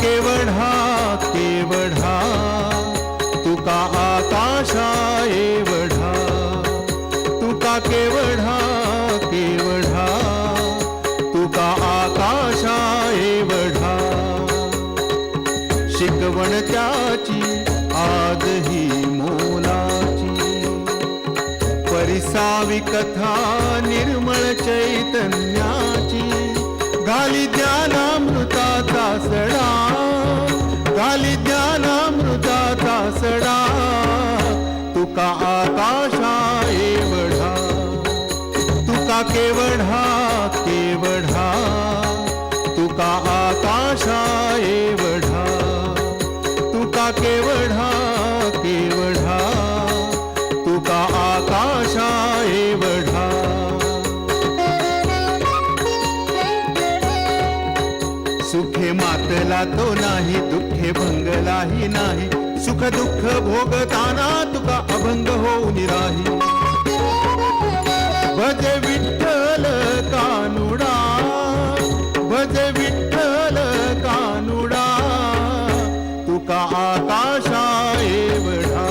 केवढा केवढा केवढा. तुका आकाशा एवढा. शिकवण त्याची आजही मोलाची. परिसावी कथा निर्मळ चैतन्याची. घाली ज्ञानामृताचा सडा. घाली ज्ञानामृताचा सडा. तुका आकाशा एवढा केवढा केवढा तुका आकाशा एवढा तुका केवढा केवढा तुका आकाशा एवढा सुखे मातला तो नाही दुःखे भंगलाही नाही. सुख दुःख भोगताना तुका अभंग होऊन राही. भज विठ्ठल कानुडा भज विठ्ठल कानुडा तुका आकाशा एवढा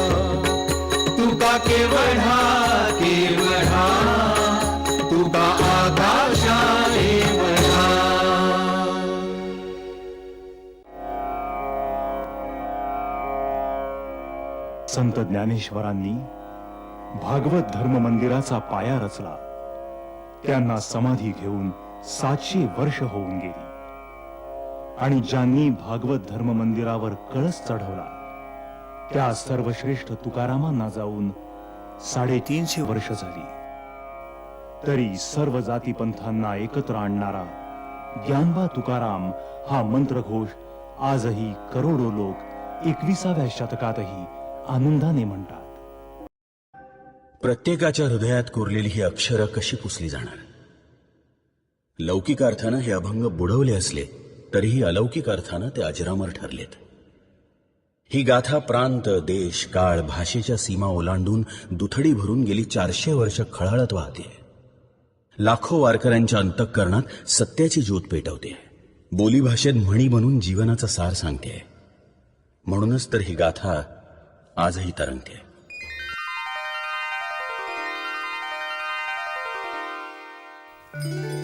तुका केवढा केवढा तुका आकाशा एवढा. संत ज्ञानेश्वरांनी भागवत धर्म मंदिराचा पाया रचला. त्यांना समाधी घेऊन सातशे वर्ष होऊन गेली. आणि ज्यांनी भागवत धर्म मंदिरावर कळस चढवला त्या सर्वश्रेष्ठ तुकारामांना जाऊन साडेतीनशे वर्ष झाली. तरी सर्व जाती पंथांना एकत्र आणणारा ज्ञानबा तुकाराम हा मंत्रघोष आजही करोडो लोक एकविसाव्या शतकातही आनंदाने म्हणतात. प्रत्येकाच्या हृदयात कोरलेली ही अक्षरं कशी पुसली जाणार? लौकिक अर्थानं हे अभंग बुडवले असले तरीही अलौकिक अर्थानं ते अजरामर ठरलेत. ही गाथा प्रांत देश काळ भाषेच्या सीमा ओलांडून दुथडी भरून गेली चारशे वर्ष खळाळत वाहते. लाखो वारकऱ्यांच्या अंतःकरणात सत्याची ज्योत पेटवते. बोलीभाषेत म्हणी म्हणून जीवनाचा सार सांगते. म्हणूनच तर ही गाथा आजही तरंगते. तुका